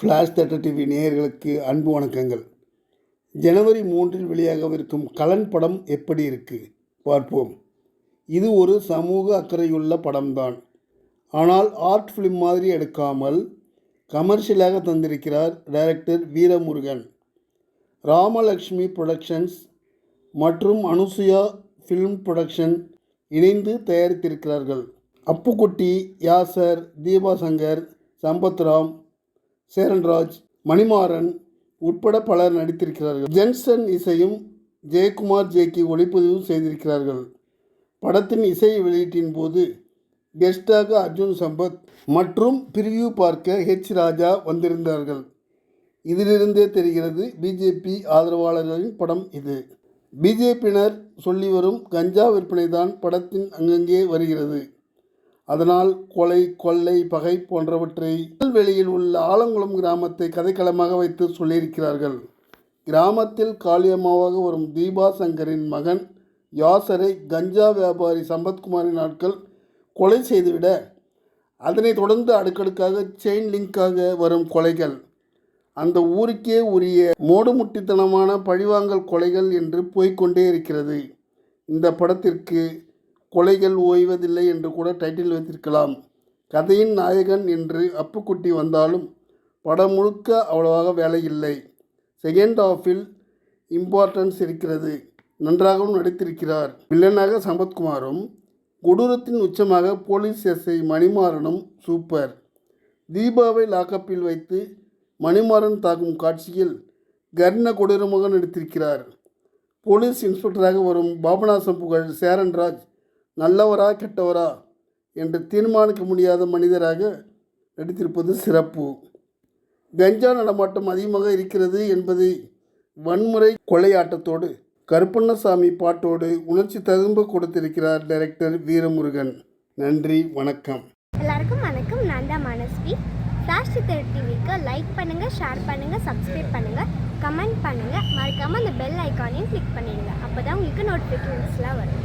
Flash theatre TV நேயர்களுக்கு அன்பு வணக்கங்கள். ஜனவரி மூன்றில் வெளியாகவிருக்கும் கலன் படம் எப்படி இருக்குது பார்ப்போம். இது ஒரு சமூக அக்கறையுள்ள படம்தான். ஆனால் ஆர்ட் ஃபிலிம் மாதிரி எடுக்காமல் கமர்ஷியலாக தந்திருக்கிறார் டைரக்டர் வீரமுருகன். ராமலக்ஷ்மி புரொடக்ஷன்ஸ் மற்றும் அனுசுயா ஃபிலிம் புரொடக்ஷன் இணைந்து தயாரித்திருக்கிறார்கள். அப்புக்குட்டி யாசர் தீபாசங்கர் சம்பத்ராம் சேரன்ராஜ் மணிமாறன் உட்பட பலர் நடித்திருக்கிறார்கள். ஜென்சன் இசையும் ஜெயக்குமார் ஜேக்கி ஒளிப்பதிவு செய்திருக்கிறார்கள். படத்தின் இசை வெளியீட்டின் போது கெஸ்டாக அர்ஜுன் சம்பத் மற்றும் பிரிவியூ பார்க்க ஹெச். ராஜா வந்திருந்தார்கள். இதிலிருந்தே தெரிகிறது பிஜேபி ஆதரவாளர்களின் படம் இது. பிஜேபியினர் சொல்லி வரும் கஞ்சா விற்பனை தான் படத்தின் அங்கங்கே வருகிறது. அதனால் கொலை கொள்ளை பகை போன்றவற்றை வெளியில் உள்ள ஆலங்குளம் கிராமத்தை கதைக்களமாக வைத்து சொல்லியிருக்கிறார்கள். கிராமத்தில் காளியம்மாவாக வரும் தீபா சங்கரின் மகன் யாசரை கஞ்சா வியாபாரி சம்பத்குமாரின் ஆட்கள் கொலை செய்துவிட அதனைத் தொடர்ந்து அடுக்கடுக்காக செயின் லிங்காக வரும் கொலைகள். அந்த ஊருக்கே உரிய மோடுமுட்டித்தனமான பழிவாங்கல் கொலைகள் என்று போய்க்கொண்டே இருக்கிறது. இந்த படத்திற்கு கொலைகள் ஓய்வதில்லை என்று கூட டைட்டில் வைத்திருக்கலாம். கதையின் நாயகன் என்று அப்புக்குட்டி வந்தாலும் படம் முழுக்க அவ்வளவாக வேலை இல்லை செகண்ட் ஹாஃபில் இம்பார்ட்டன்ஸ் இருக்கிறது. நன்றாகவும் நடித்திருக்கிறார். வில்லனாக சம்பத்குமாரும் கொடூரத்தின் உச்சமாக போலீஸ் எஸ்ஐ மணிமாறனும் சூப்பர் தீபாவை லாக்கப்பில் வைத்து மணிமாறன் தாக்கும் காட்சியில் கர்ண கொடூரமாக நடித்திருக்கிறார். போலீஸ் இன்ஸ்பெக்டராக வரும் பாபநாசம் புகழ் சேரன்ராஜ் நல்லவரா கெட்டவரா என்று தீர்மானிக்க முடியாத மனிதராக நடித்திருப்பது சிறப்பு. கஞ்சா நடமாட்டம் அதிகமாக இருக்கிறது என்பதை வன்முறை கொலையாட்டத்தோடு கருப்பண்ணசாமி பாட்டோடு உணர்ச்சி ததும்ப கொடுத்திருக்கிறார் டைரக்டர் வீரமுருகன். நன்றி வணக்கம். எல்லாருக்கும் வணக்கம். நான் தான் மனஸ்வி. ஃப்ளாஷ் சித்திர டிவிக்கு லைக் பண்ணுங்கள் ஷேர் பண்ணுங்கள் சப்ஸ்கிரைப் பண்ணுங்கள் கமெண்ட் பண்ணுங்கள் மறக்காமல் அந்த பெல் ஐக்கானையும் கிளிக் பண்ணிடுங்க. அப்போ தான் உங்களுக்கு நோட்டிஃபிகேஷன்ஸ்லாம் வரும்.